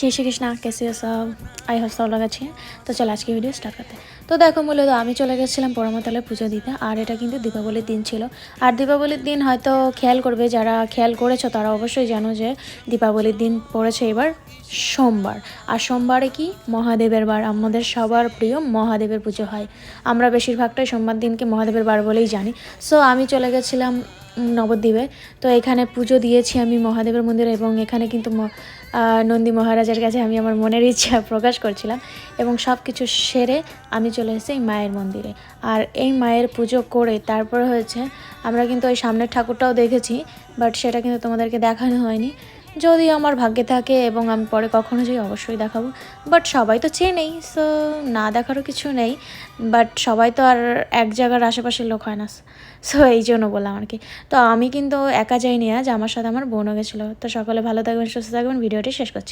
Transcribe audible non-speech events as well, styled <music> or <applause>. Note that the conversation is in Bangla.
জয় শ্রী কৃষ্ণা কেসি সব আই হোপ সব লাগাচ্ছি তো চলো আজকে ভিডিও স্টার্ট করতে তো দেখো মূলত আমি চলে গেছিলাম পরমাতলায় পুজো দিতে, আর এটা কিন্তু দীপাবলির দিন ছিল। আর দীপাবলির দিন হয়তো খেয়াল করবে, যারা খেয়াল করেছ তারা অবশ্যই জানো যে দীপাবলির দিন পড়েছে এবার সোমবার। আর সোমবারে কি? মহাদেবের বার। আমাদের সবার প্রিয় মহাদেবের পুজো হয়। আমরা বেশিরভাগটাই সোমবার দিনকে মহাদেবের বার বলেই জানি। সো আমি চলে গেছিলাম নবদ্বীপে। তো এখানে পুজো দিয়েছি আমি মহাদেবের মন্দিরে এবং এখানে কিন্তু নন্দী মহারাজের কাছে আমি আমার মনের ইচ্ছা <laughs> প্রকাশ করছিলাম এবং সব কিছু সেরে আমি চলে এসেছি এই মায়ের মন্দিরে। আর এই মায়ের পুজো করে তারপর হয়েছে, আমরা কিন্তু ওই সামনের ঠাকুরটাও দেখেছি, বাট সেটা কিন্তু তোমাদেরকে দেখানো হয়নি। যদি আমার ভাগ্যে থাকে এবং আমি পরে কখনো যাই, অবশ্যই দেখাবো। বাট সবাই তো চেনেই সো না দেখারও কিছু নেই। বাট সবাই তো আর এক জায়গার আশেপাশের লোক হয় না। সো এই জন্য বললাম আর কি। তো আমি কিন্তু একা যাইনি আজ, আমার সাথে আমার বোনও গেছিল। তো সকলে ভালো থাকবেন, সুস্থ থাকবেন, ভিডিওটি শেষ করছি।